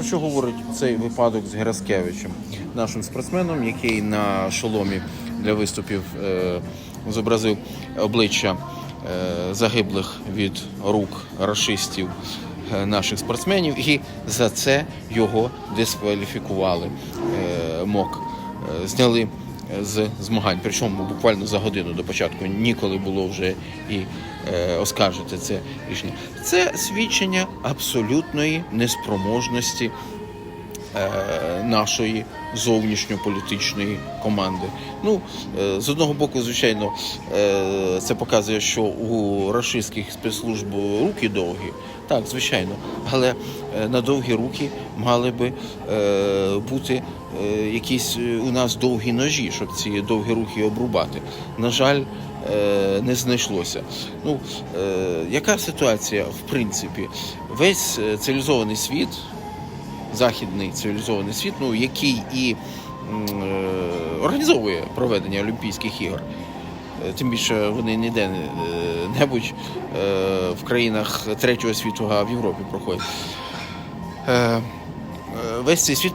Про що говорить цей випадок з Гераскевичем, нашим спортсменом, який на шоломі для виступів е, зобразив обличчя е, загиблих від рук рашистів е, наших спортсменів, і за це його дискваліфікували. Е, МОК Е, зняли з змагань. Причому буквально за годину до початку ніколи було вже і е, оскаржити це рішення. Це свідчення абсолютної неспроможності нашої зовнішньополітичної команди. Ну, е, з одного боку, звичайно, е, це показує, що у рашистських спецслужб руки довгі. Так, звичайно, але е, на довгі руки мали би е, бути е, якісь е, у нас довгі ножі, щоб ці довгі руки обрубати. На жаль, е, не знайшлося. Ну, е, яка ситуація, в принципі, весь е, цивілізований світ, західний цивілізований світ, ну, який і е, організовує проведення Олімпійських ігор. Е, Тим більше вони ніде е, небудь в країнах третього світу, а в Європі проходять. Весь цей світ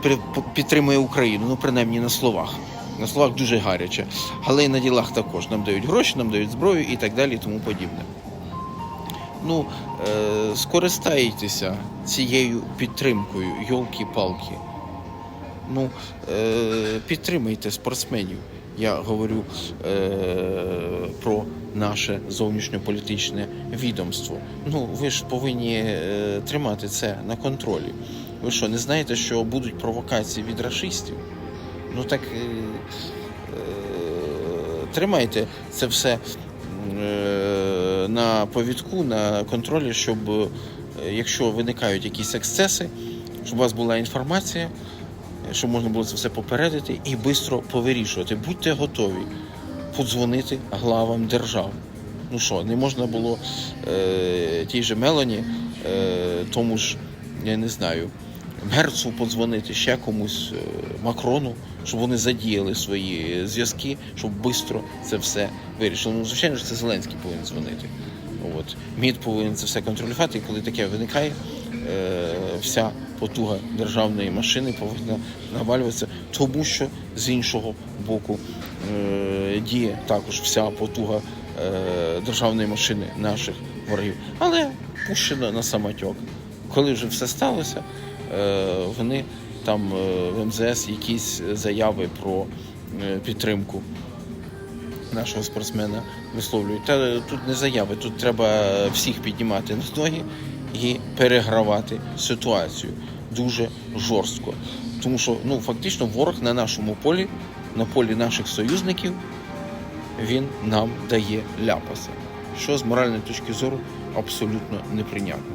підтримує Україну, ну принаймні на словах. На словах дуже гаряче, але і на ділах також. Нам дають гроші, нам дають зброю і так далі, і тому подібне. Ну, е, скористайтеся цією підтримкою, йолки-палки. Ну, е, підтримайте спортсменів. Я говорю е, про наше зовнішньополітичне відомство. Ну, ви ж повинні е, тримати це на контролі. Ви що, не знаєте, що будуть провокації від рашистів? Ну так е, е, тримайте це все е, на повідку, на контролі, щоб е, якщо виникають якісь ексцеси, щоб у вас була інформація, щоб можна було це все попередити і швидко повирішувати. Будьте готові подзвонити главам держав. Ну що, не можна було е, тій же Мелані, е, тому ж, я не знаю, Мерцу подзвонити, ще комусь, е, Макрону, щоб вони задіяли свої зв'язки, щоб швидко це все вирішили. Ну, звичайно ж, це Зеленський повинен дзвонити. От. МІД повинен це все контролювати, і коли таке виникає, е, вся потуга державної машини повинна навалюватися, тому що з іншого боку е, діє також вся потуга е, державної машини наших ворогів. Але пущено на самотьок. Коли вже все сталося, е, вони там е, в МЗС якісь заяви про е, підтримку нашого спортсмена висловлюють. Та тут не заяви, тут треба всіх піднімати на ноги і перегравати ситуацію дуже жорстко. Тому що ну, фактично ворог на нашому полі, на полі наших союзників, він нам дає ляпаси, що з моральної точки зору абсолютно неприйнятно.